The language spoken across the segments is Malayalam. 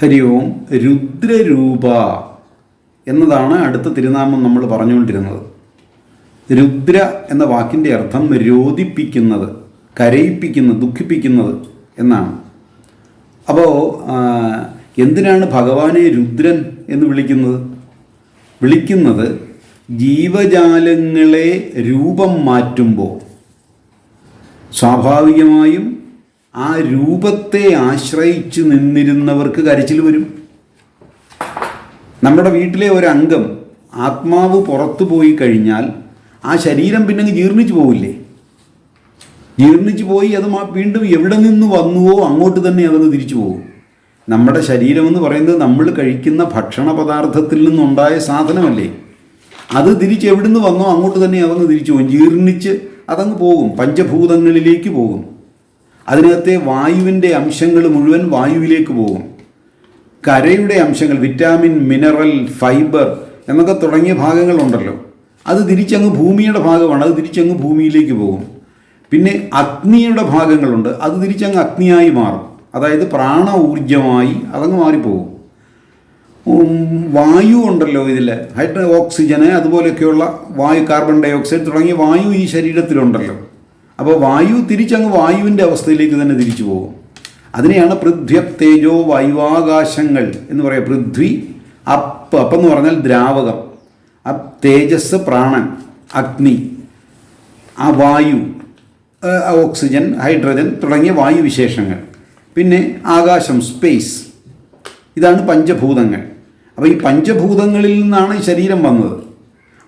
ഹരി ഓം രുദ്രരൂപ എന്നതാണ് അടുത്ത തിരുനാമം നമ്മൾ പറഞ്ഞുകൊണ്ടിരുന്നത്. രുദ്ര എന്ന വാക്കിന്റെ അർത്ഥം രോദിപ്പിക്കുന്നത് കരയിപ്പിക്കുന്നത് ദുഃഖിപ്പിക്കുന്നത് എന്നാണ്. അപ്പോൾ എന്തിനാണ് ഭഗവാനെ രുദ്രൻ എന്ന് വിളിക്കുന്നത്? വിളിക്കുന്നത് ജീവജാലങ്ങളെ രൂപം മാറ്റുമ്പോൾ. സ്വാഭാവികമായും ആ രൂപത്തെ ആശ്രയിച്ചു നിന്നിരുന്നവർക്ക് കരച്ചിൽ വരും. നമ്മുടെ വീട്ടിലെ ഒരു അംഗം ആത്മാവ് പുറത്തു പോയി കഴിഞ്ഞാൽ ആ ശരീരം പിന്നെ ജീർണിച്ചു പോവില്ലേ? ജീർണിച്ചു പോയി അത് വീണ്ടും എവിടെ നിന്ന് വന്നുവോ അങ്ങോട്ട് തന്നെ അതങ്ങ് തിരിച്ചു പോകും. നമ്മുടെ ശരീരം എന്ന് പറയുന്നത് നമ്മൾ കഴിക്കുന്ന ഭക്ഷണ പദാർത്ഥത്തിൽ നിന്നുണ്ടായ സാധനമല്ലേ? അത് തിരിച്ച് എവിടുന്ന് വന്നോ അങ്ങോട്ട് തന്നെ അതങ്ങ് തിരിച്ചു പോകും. ജീർണിച്ച് അതങ്ങ് പോകും. പഞ്ചഭൂതങ്ങളിലേക്ക് പോകും. അതിനകത്തെ വായുവിന്റെ അംശങ്ങൾ മുഴുവൻ വായുവിലേക്ക് പോകും. കരയുടെ അംശങ്ങൾ വിറ്റാമിൻ മിനറൽ ഫൈബർ എന്നൊക്കെ തുടങ്ങിയ ഭാഗങ്ങളുണ്ടല്ലോ. അത് തിരിച്ചങ്ങ് ഭൂമിയുടെ ഭാഗമാണ് അത് തിരിച്ചങ്ങ് ഭൂമിയിലേക്ക് പോകും. പിന്നെ അഗ്നിയുടെ ഭാഗങ്ങളുണ്ട് അത് തിരിച്ചങ്ങ് അഗ്നിയായി മാറും. അതായത് പ്രാണ ഊർജമായി അതങ്ങ് മാറിപ്പോകും. വായു ഉണ്ടല്ലോ ഇതിൽ ഹൈഡ്രോ ഓക്സിജന് അതുപോലെയൊക്കെയുള്ള വായു കാർബൺ ഡൈ ഓക്സൈഡ് തുടങ്ങിയ വായു ഈ ശരീരത്തിലുണ്ടല്ലോ. അപ്പോൾ വായു തിരിച്ചങ്ങ് വായുവിന്റെ അവസ്ഥയിലേക്ക് തന്നെ തിരിച്ചു പോകും. അതിനെയാണ് പൃഥ്വി തേജോ വായുവാകാശങ്ങൾ എന്ന് പറയുക പൃഥ്വി അപ്പ് അപ്പെന്ന് പറഞ്ഞാൽ ദ്രാവകം. അപ് തേജസ് പ്രാണൻ അഗ്നി ആ വായു ഓക്സിജൻ ഹൈഡ്രജൻ തുടങ്ങിയ വായുവിശേഷങ്ങൾ. പിന്നെ ആകാശം സ്പേസ്. ഇതാണ് പഞ്ചഭൂതങ്ങൾ. അപ്പോൾ ഈ പഞ്ചഭൂതങ്ങളിൽ നിന്നാണ് ശരീരം വന്നത്.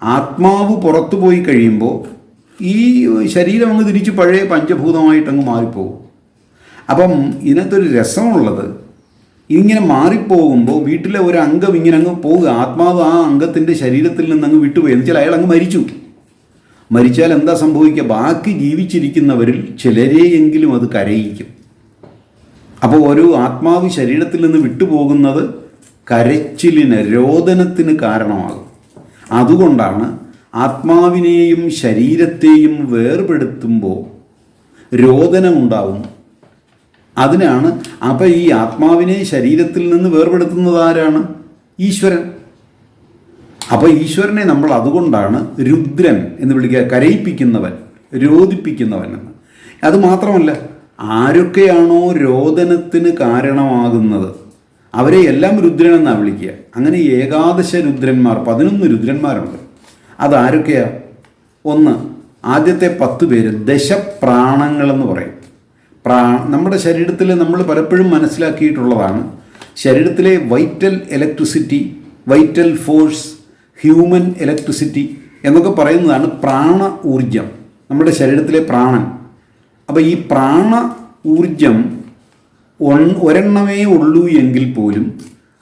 ആത്മാവ് പുറത്തു പോയി കഴിയുമ്പോൾ ഈ ശരീരം അങ്ങ് തിരിച്ച് പഴയ പഞ്ചഭൂതമായിട്ട് അങ്ങ് മാറിപ്പോകും. അപ്പം ഇതിനകത്തൊരു രസമുള്ളത് ഇങ്ങനെ മാറിപ്പോകുമ്പോൾ വീട്ടിലെ ഒരു അംഗം ഇങ്ങനെ അങ്ങ് പോവുക ആത്മാവ് ആ അംഗത്തിന്റെ ശരീരത്തിൽ നിന്ന് അങ്ങ് വിട്ടുപോയി. എന്ന് വെച്ചാൽ അയാൾ അങ്ങ് മരിച്ചു. മരിച്ചാൽ എന്താ സംഭവിക്കുക? ബാക്കി ജീവിച്ചിരിക്കുന്നവരിൽ ചിലരെയെങ്കിലും അത് കരയിക്കും. അപ്പോൾ ഒരു ആത്മാവ് ശരീരത്തിൽ നിന്ന് വിട്ടുപോകുന്നത് കരച്ചിലിന് രോദനത്തിന് കാരണമാകും. അതുകൊണ്ടാണ് ആത്മാവിനെയും ശരീരത്തെയും വേർപെടുത്തുമ്പോൾ രോദനമുണ്ടാവും അതിനാണ് അപ്പം ഈ ആത്മാവിനെ ശരീരത്തിൽ നിന്ന് വേർപെടുത്തുന്നത് ആരാണ്? ഈശ്വരൻ. അപ്പോൾ ഈശ്വരനെ നമ്മൾ അതുകൊണ്ടാണ് രുദ്രൻ എന്ന് വിളിക്കുക കരയിപ്പിക്കുന്നവൻ രോദിപ്പിക്കുന്നവൻ എന്ന്. അത് മാത്രമല്ല ആരൊക്കെയാണോ രോദനത്തിന് കാരണമാകുന്നത് അവരെ എല്ലാം രുദ്രൻ എന്നാണ് വിളിക്കുക. അങ്ങനെ ഏകാദശ രുദ്രന്മാർ പതിനൊന്ന് രുദ്രന്മാരുണ്ട്. അതാരൊക്കെയാ? ഒന്ന് ആദ്യത്തെ പത്ത് പേര് ദശപ്രാണങ്ങളെന്ന് പറയും. പ്രാ നമ്മുടെ ശരീരത്തിൽ നമ്മൾ പലപ്പോഴും മനസ്സിലാക്കിയിട്ടുള്ളതാണ് ശരീരത്തിലെ vital electricity vital force human electricity എന്നൊക്കെ പറയുന്നതാണ് പ്രാണ ഊർജം നമ്മുടെ ശരീരത്തിലെ പ്രാണൻ. അപ്പോൾ ഈ പ്രാണ ഊർജം ഒരെണ്ണമേ ഉള്ളൂ എങ്കിൽ പോലും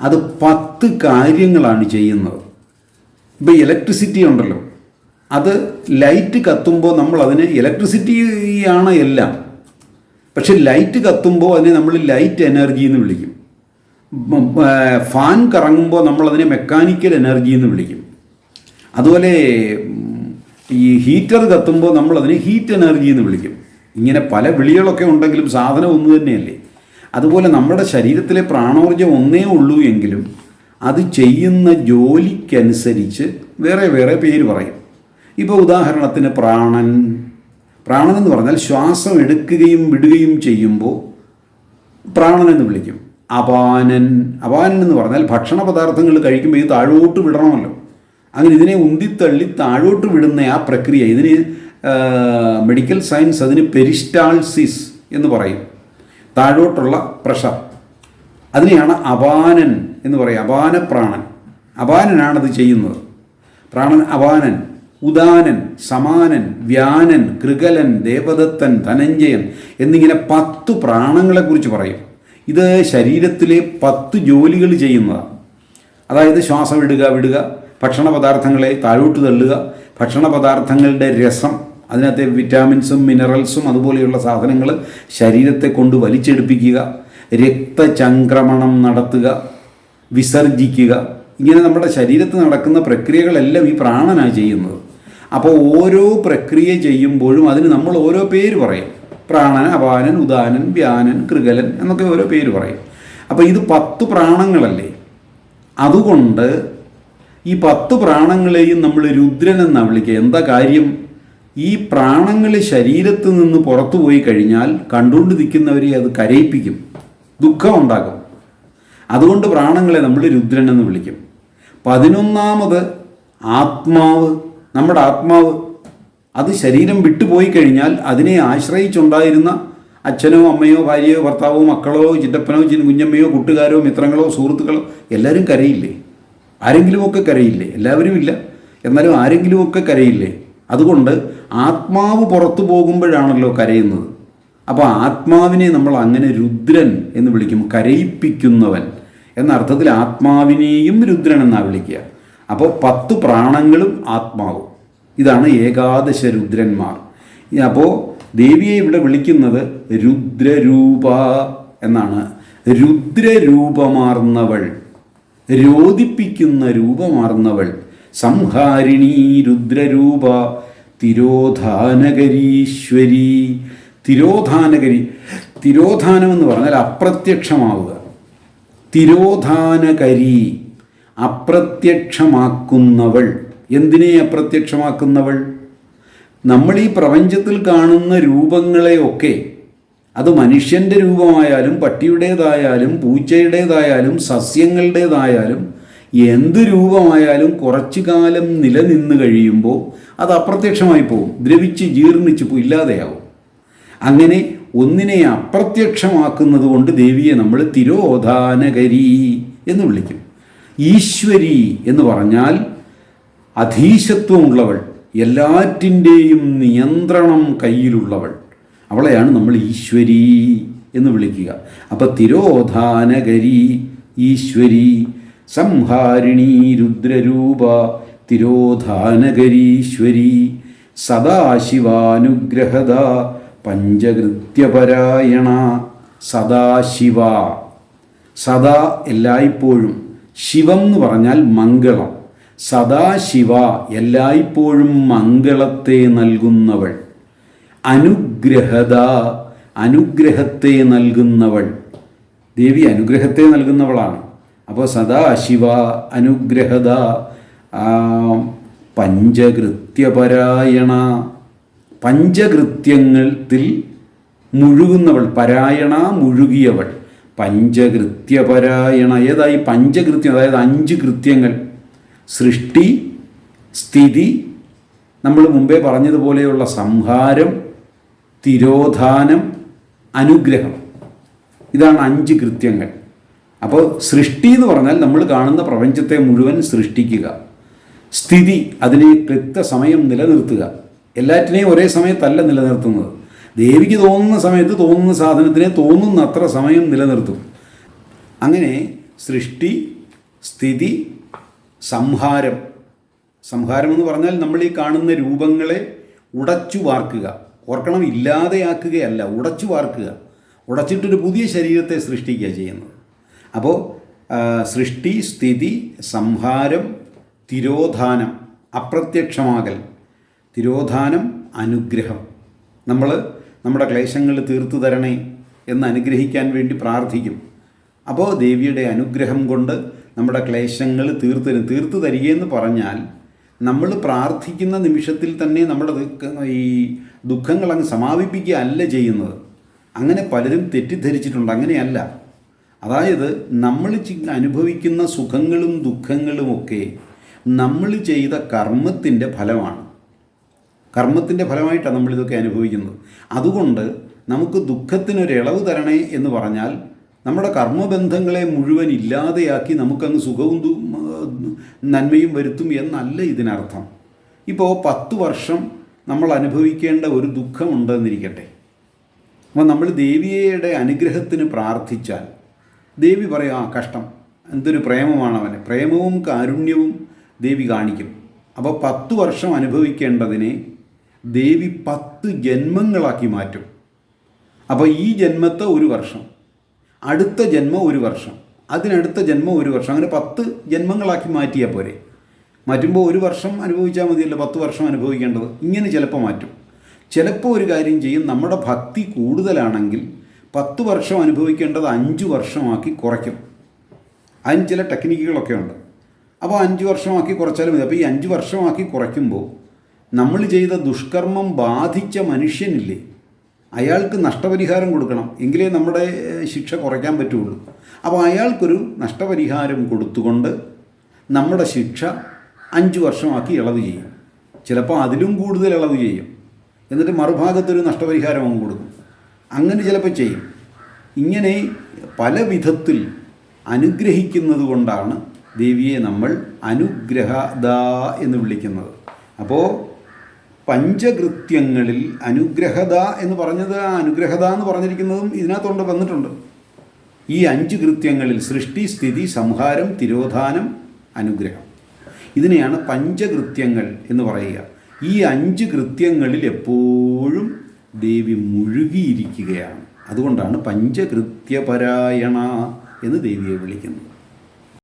അത് പത്ത് കാര്യങ്ങളാണ് ചെയ്യുന്നത്. ഇപ്പോൾ ഇലക്ട്രിസിറ്റി ഉണ്ടല്ലോ. അത് ലൈറ്റ് കത്തുമ്പോൾ നമ്മൾ അതിന് ഇലക്ട്രിസിറ്റിയാണ് എല്ലാം. പക്ഷെ ലൈറ്റ് കത്തുമ്പോൾ അതിനെ നമ്മൾ ലൈറ്റ് എനർജി എന്ന് വിളിക്കും. ഫാൻ കറങ്ങുമ്പോൾ നമ്മൾ അതിനെ മെക്കാനിക്കൽ എനർജി എന്ന് വിളിക്കും. അതുപോലെ ഈ ഹീറ്റർ കത്തുമ്പോൾ നമ്മൾ അതിനെ ഹീറ്റ് എനർജി എന്ന് വിളിക്കും. ഇങ്ങനെ പല വിളികളൊക്കെ ഉണ്ടെങ്കിലും സാധനം ഒന്ന് തന്നെയല്ലേ? അതുപോലെ നമ്മുടെ ശരീരത്തിലെ പ്രാണോർജം ഒന്നേ ഉള്ളൂ എങ്കിലും അത് ചെയ്യുന്ന ജോലിക്കനുസരിച്ച് വേറെ വേറെ പേര് പറയും. ഇപ്പോൾ ഉദാഹരണത്തിന് പ്രാണൻ. പ്രാണൻ എന്ന് പറഞ്ഞാൽ ശ്വാസം എടുക്കുകയും വിടുകയും ചെയ്യുമ്പോൾ പ്രാണൻ എന്ന് വിളിക്കും. അപാനൻ. അപാനൻ എന്ന് പറഞ്ഞാൽ ഭക്ഷണ പദാർത്ഥങ്ങൾ കഴിക്കുമ്പോൾ ഇത് താഴോട്ട് വിടണമല്ലോ. അങ്ങനെ ഇതിനെ ഉന്തിത്തള്ളി താഴോട്ട് വിടുന്ന ആ പ്രക്രിയ ഇതിന് മെഡിക്കൽ സയൻസ് അതിന് പെരിസ്റ്റാൾസിസ് എന്ന് പറയും. താഴോട്ടുള്ള പ്രഷർ. അതിനെയാണ് അപാനൻ എന്ന് പറയും. അപാനപ്രാണൻ. അപാനനാണത് ചെയ്യുന്നത്. പ്രാണൻ അപാനൻ ഉദാനൻ സമാനൻ വ്യാനൻ കൃകലൻ ദേവദത്തൻ ധനഞ്ജയൻ എന്നിങ്ങനെ പത്ത് പ്രാണങ്ങളെക്കുറിച്ച് പറയും. ഇത് ശരീരത്തിലെ പത്ത് ജോലികൾ ചെയ്യുന്നതാണ് അതായത് ശ്വാസം ഇടുക വിടുക ഭക്ഷണ പദാർത്ഥങ്ങളെ താഴോട്ട് തള്ളുക ഭക്ഷണ പദാർത്ഥങ്ങളുടെ രസം അതിനകത്തെ വിറ്റാമിൻസും മിനറൽസും അതുപോലെയുള്ള സാധനങ്ങൾ ശരീരത്തെ കൊണ്ട് വലിച്ചെടുപ്പിക്കുക രക്തചംക്രമണം നടത്തുക വിസർജിക്കുക. ഇങ്ങനെ നമ്മുടെ ശരീരത്തിൽ നടക്കുന്ന പ്രക്രിയകളെല്ലാം ഈ പ്രാണനാണ് ചെയ്യുന്നത്. അപ്പോൾ ഓരോ പ്രക്രിയ ചെയ്യുമ്പോഴും അതിന് നമ്മൾ ഓരോ പേര് പറയും. പ്രാണൻ അപാനൻ ഉദാനൻ വ്യാനൻ കൃകലൻ എന്നൊക്കെ ഓരോ പേര് പറയും. അപ്പോൾ ഇത് പത്ത് പ്രാണങ്ങളല്ലേ? അതുകൊണ്ട് ഈ പത്ത് പ്രാണങ്ങളെയും നമ്മൾ രുദ്രൻ എന്നാണ് വിളിക്കുക. എന്താ കാര്യം? ഈ പ്രാണങ്ങൾ ശരീരത്തിൽ നിന്ന് പുറത്തു പോയി കഴിഞ്ഞാൽ കണ്ടുകൊണ്ട് നിൽക്കുന്നവരെ അത് കരയിപ്പിക്കും. ദുഃഖം ഉണ്ടാക്കും. അതുകൊണ്ട് പ്രാണങ്ങളെ നമ്മൾ രുദ്രൻ എന്ന് വിളിക്കും. പതിനൊന്നാമത് ആത്മാവ്. നമ്മുടെ ആത്മാവ് അത് ശരീരം വിട്ടുപോയി കഴിഞ്ഞാൽ അതിനെ ആശ്രയിച്ചുണ്ടായിരുന്ന അച്ഛനോ അമ്മയോ ഭാര്യയോ ഭർത്താവോ മക്കളോ ചിറ്റപ്പനോ കുഞ്ഞമ്മയോ കൂട്ടുകാരോ മിത്രങ്ങളോ സുഹൃത്തുക്കളോ എല്ലാവരും കരയില്ലേ? ആരെങ്കിലുമൊക്കെ കരയില്ലേ? എല്ലാവരും ഇല്ല. എന്നാലും ആരെങ്കിലുമൊക്കെ കരയില്ലേ? അതുകൊണ്ട് ആത്മാവ് പുറത്തു പോകുമ്പോഴാണല്ലോ കരയുന്നത്. അപ്പോൾ ആത്മാവിനെ നമ്മൾ അങ്ങനെ രുദ്രൻ എന്ന് വിളിക്കും. കരയിപ്പിക്കുന്നവൻ. എന്ന അർത്ഥത്തിൽ ആത്മാവിനെയും രുദ്രൻ എന്നാണ് വിളിക്കുക. അപ്പോൾ പത്ത് പ്രാണങ്ങളും ആത്മാവും. ഇതാണ് ഏകാദശ രുദ്രന്മാർ. അപ്പോൾ ദേവിയെ ഇവിടെ വിളിക്കുന്നത് രുദ്രരൂപ എന്നാണ്. രുദ്രരൂപമാർന്നവൾ. രോദിപ്പിക്കുന്ന രൂപമാർന്നവൾ. സംഹാരിണി രുദ്രരൂപ. തിരോധാനകരീശ്വരി തിരോധാനകരി തിരോധാനം എന്ന് പറഞ്ഞാൽ അപ്രത്യക്ഷമാവുക. തിരോധാനകരി അപ്രത്യക്ഷമാക്കുന്നവൾ. എന്തിനെ അപ്രത്യക്ഷമാക്കുന്നവൾ? നമ്മൾ ഈ പ്രപഞ്ചത്തിൽ കാണുന്ന രൂപങ്ങളെയൊക്കെ അത് മനുഷ്യന്റെ രൂപമായാലും പട്ടിയുടേതായാലും പൂച്ചയുടേതായാലും സസ്യങ്ങളുടേതായാലും എന്ത് രൂപമായാലും കുറച്ചു കാലം നിലനിന്ന് കഴിയുമ്പോൾ അത് അപ്രത്യക്ഷമായി പോകും ദ്രവിച്ച് ജീർണിച്ച് ഇല്ലാതെയാവും. അങ്ങനെ ഒന്നിനെ അപ്രത്യക്ഷമാക്കുന്നത് കൊണ്ട് ദേവിയെ നമ്മൾ തിരോധാനകരി എന്ന് വിളിക്കും. ഈശ്വരി എന്ന് പറഞ്ഞാൽ അധീശത്വമുള്ളവൾ എല്ലാറ്റിന്റെയും നിയന്ത്രണം കയ്യിലുള്ളവൾ. അവളെയാണ് നമ്മൾ ഈശ്വരി എന്ന് വിളിക്കുക. അപ്പം തിരോധാനകരി ഈശ്വരി സംഹാരിണി രുദ്രരൂപ തിരോധാനകരീശ്വരി സദാശിവാനുഗ്രഹത പഞ്ചകൃത്യപരായണ സദാശിവ. സദാ എല്ലായ്പ്പോഴും. ശിവം എന്ന് പറഞ്ഞാൽ മംഗളം. സദാശിവ എല്ലായ്പ്പോഴും മംഗളത്തെ നൽകുന്നവൾ. അനുഗ്രഹത അനുഗ്രഹത്തെ നൽകുന്നവൾ. ദേവി അനുഗ്രഹത്തെ നൽകുന്നവളാണ്. അപ്പോൾ സദാശിവ അനുഗ്രഹത പഞ്ചകൃത്യപരായണ പഞ്ചകൃത്യങ്ങളിൽ മുഴുകുന്നവൾ പരായണ മുഴുകിയവൾ. പഞ്ചകൃത്യപരായണ ഏതായി പഞ്ചകൃത്യം അതായത് അഞ്ച് കൃത്യങ്ങൾ. സൃഷ്ടി സ്ഥിതി നമ്മൾ മുമ്പേ പറഞ്ഞതുപോലെയുള്ള സംഹാരം തിരോധാനം അനുഗ്രഹം. ഇതാണ് അഞ്ച് കൃത്യങ്ങൾ. അപ്പോൾ സൃഷ്ടി എന്ന് പറഞ്ഞാൽ നമ്മൾ കാണുന്ന പ്രപഞ്ചത്തെ മുഴുവൻ സൃഷ്ടിക്കുക. സ്ഥിതി അതിനെ കൃത്യസമയം നിലനിർത്തുക. എല്ലാറ്റിനെയും ഒരേ സമയത്തല്ല നിലനിർത്തുന്നത്. ദേവിക്ക് തോന്നുന്ന സമയത്ത് തോന്നുന്ന സാധനത്തിനെ തോന്നുന്ന അത്ര സമയം നിലനിർത്തും. അങ്ങനെ സൃഷ്ടി സ്ഥിതി സംഹാരം. സംഹാരം എന്ന് പറഞ്ഞാൽ നമ്മൾ ഈ കാണുന്ന രൂപങ്ങളെ ഉടച്ചു വാർക്കുക. ഓർക്കണം ഇല്ലാതെയാക്കുകയല്ല ഉടച്ചു വാർക്കുക. ഉടച്ചിട്ടൊരു പുതിയ ശരീരത്തെ സൃഷ്ടിക്കുക ചെയ്യുന്നത്. അപ്പോൾ സൃഷ്ടി സ്ഥിതി സംഹാരം തിരോധാനം അപ്രത്യക്ഷമാകൽ. തിരോധാനം അനുഗ്രഹം. നമ്മൾ നമ്മുടെ ക്ലേശങ്ങൾ തീർത്തു തരണേ എന്ന് അനുഗ്രഹിക്കാൻ വേണ്ടി പ്രാർത്ഥിക്കും. അപ്പോൾ ദേവിയുടെ അനുഗ്രഹം കൊണ്ട് നമ്മുടെ ക്ലേശങ്ങൾ തീർത്തു തരും. തീർത്തു തരികയെന്ന് പറഞ്ഞാൽ നമ്മൾ പ്രാർത്ഥിക്കുന്ന നിമിഷത്തിൽ തന്നെ നമ്മുടെ ഈ ദുഃഖങ്ങൾ അങ്ങ് സമാപിപ്പിക്കുക അല്ല ചെയ്യുന്നത്. അങ്ങനെ പലരും തെറ്റിദ്ധരിച്ചിട്ടുണ്ട്. അങ്ങനെയല്ല. അതായത് നമ്മൾ അനുഭവിക്കുന്ന സുഖങ്ങളും ദുഃഖങ്ങളുമൊക്കെ നമ്മൾ ചെയ്ത കർമ്മത്തിന്റെ ഫലമാണ്. കർമ്മത്തിന്റെ ഫലമായിട്ടാണ് നമ്മളിതൊക്കെ അനുഭവിക്കുന്നത്. അതുകൊണ്ട് നമുക്ക് ദുഃഖത്തിനൊരു ഇളവ് തരണേ എന്ന് പറഞ്ഞാൽ നമ്മുടെ കർമ്മബന്ധങ്ങളെ മുഴുവൻ ഇല്ലാതെയാക്കി നമുക്കങ്ങ് സുഖവും നന്മയും വരുത്തും എന്നല്ല ഇതിനർത്ഥം. ഇപ്പോൾ പത്ത് വർഷം നമ്മൾ അനുഭവിക്കേണ്ട ഒരു ദുഃഖമുണ്ടെന്നിരിക്കട്ടെ അപ്പോൾ നമ്മൾ ദേവിയുടെ അനുഗ്രഹത്തിന് പ്രാർത്ഥിച്ചാൽ ദേവി പറയും ആ കഷ്ടം. എന്തൊരു പ്രേമമാണ് അവന്. പ്രേമവും കാരുണ്യവും ദേവി കാണിക്കും. അപ്പോൾ പത്ത് വർഷം അനുഭവിക്കേണ്ടതിനെ ദേവി പത്ത് ജന്മങ്ങളാക്കി മാറ്റും. അപ്പോൾ ഈ ജന്മത്തെ ഒരു വർഷം അടുത്ത ജന്മം ഒരു വർഷം അതിനടുത്ത ജന്മം ഒരു വർഷം അങ്ങനെ പത്ത് ജന്മങ്ങളാക്കി മാറ്റിയാൽ പോരെ. മാറ്റുമ്പോൾ ഒരു വർഷം അനുഭവിച്ചാൽ മതിയല്ലോ പത്ത് വർഷം അനുഭവിക്കേണ്ടത്. ഇങ്ങനെ ചിലപ്പോൾ മാറ്റും. ചിലപ്പോൾ ഒരു കാര്യം ചെയ്യും നമ്മുടെ ഭക്തി കൂടുതലാണെങ്കിൽ പത്ത് വർഷം അനുഭവിക്കേണ്ടത് അഞ്ച് വർഷമാക്കി കുറയ്ക്കും. അതിന് ചില ടെക്നിക്കുകളൊക്കെ ഉണ്ട്. അപ്പോൾ അഞ്ച് വർഷമാക്കി കുറച്ചാലും മതി. അപ്പോൾ ഈ അഞ്ച് വർഷമാക്കി കുറയ്ക്കുമ്പോൾ നമ്മൾ ചെയ്ത ദുഷ്കർമ്മം ബാധിച്ച മനുഷ്യനില്ലേ? അയാൾക്ക് നഷ്ടപരിഹാരം കൊടുക്കണം. എങ്കിലേ നമ്മുടെ ശിക്ഷ കുറയ്ക്കാൻ പറ്റുള്ളൂ. അപ്പോൾ അയാൾക്കൊരു നഷ്ടപരിഹാരം കൊടുത്തുകൊണ്ട് നമ്മുടെ ശിക്ഷ അഞ്ച് വർഷമാക്കി ഇളവ് ചെയ്യും. ചിലപ്പോൾ അതിലും കൂടുതൽ ഇളവ് ചെയ്യും. എന്നിട്ട് മറുഭാഗത്തൊരു നഷ്ടപരിഹാരം അങ്ങ് കൊടുക്കും. അങ്ങനെ ചിലപ്പോൾ ചെയ്യും. ഇങ്ങനെ പല വിധത്തിൽ അനുഗ്രഹിക്കുന്നത് കൊണ്ടാണ് ദേവിയെ നമ്മൾ അനുഗ്രഹദ എന്ന് വിളിക്കുന്നത്. അപ്പോൾ പഞ്ചകൃത്യങ്ങളിൽ അനുഗ്രഹത എന്ന് പറഞ്ഞത് അനുഗ്രഹത എന്ന് പറഞ്ഞിരിക്കുന്നതും ഇതിനകത്തോണ്ട് വന്നിട്ടുണ്ട്. ഈ അഞ്ച് കൃത്യങ്ങളിൽ സൃഷ്ടി സ്ഥിതി സംഹാരം തിരോധാനം അനുഗ്രഹം. ഇതിനെയാണ് പഞ്ചകൃത്യങ്ങൾ എന്ന് പറയുക. ഈ അഞ്ച് കൃത്യങ്ങളിൽ എപ്പോഴും ദേവി മുഴുകിയിരിക്കുകയാണ്. അതുകൊണ്ടാണ് പഞ്ചകൃത്യപരായണ എന്ന് ദേവിയെ വിളിക്കുന്നത്.